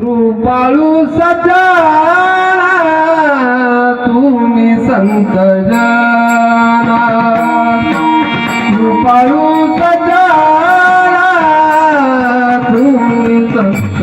कृपाळू सजा तुम्ही संत जना कृपाळू सजा तुम्ही संत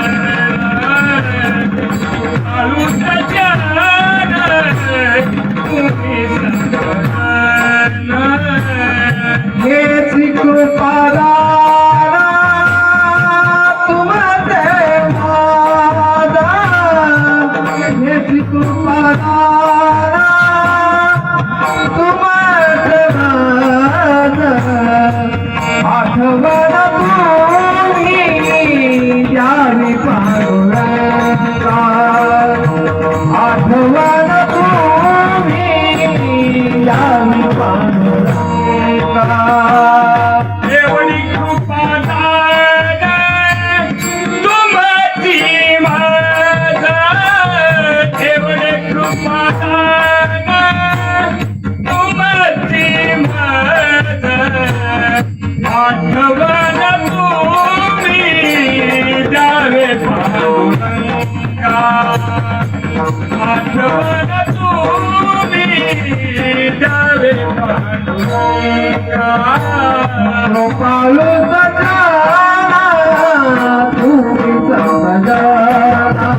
आठवण आठवण तुम्ही द्यावे पांडुरंगा कृपाळू सजाना तुम्ही समजाना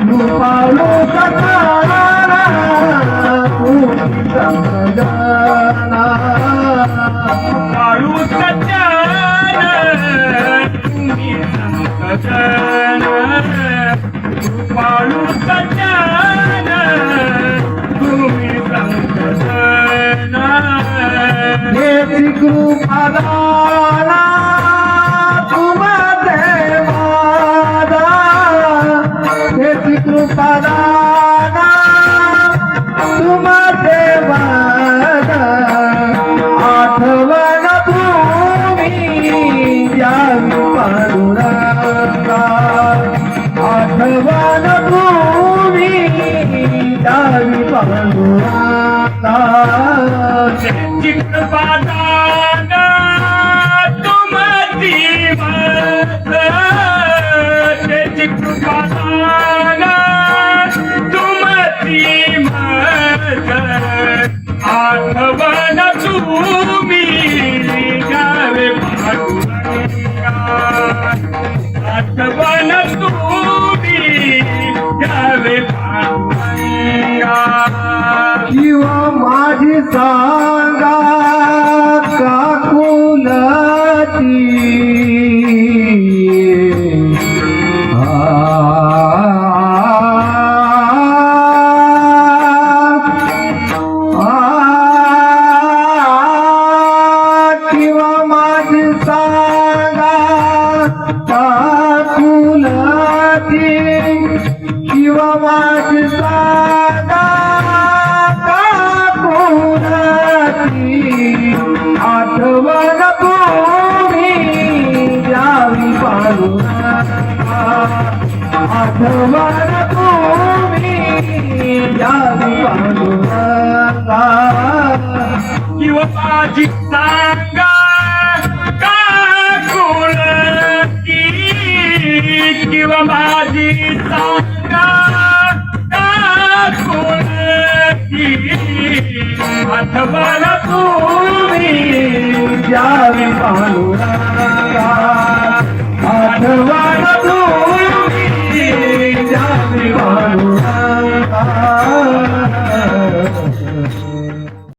कृपाळू सजाना तुम्ही समजाना वाळू सज्जन तुम्ही संतजन वाळू सज्जन तुम्ही संतजन हेची द्यावी पांडुरंगा चित्रपादान तुमची मत चित्रपादान तुमची आठवण तुम्ही गावे आठवण तू सांगा काकुलती किंवा माझी आठवण तुम्ही द्यावी पांडुरंगा किंवा माझी सांगा काकुलती किंवा माझी सांगा काकुलती आठवण तुम्ही द्यावी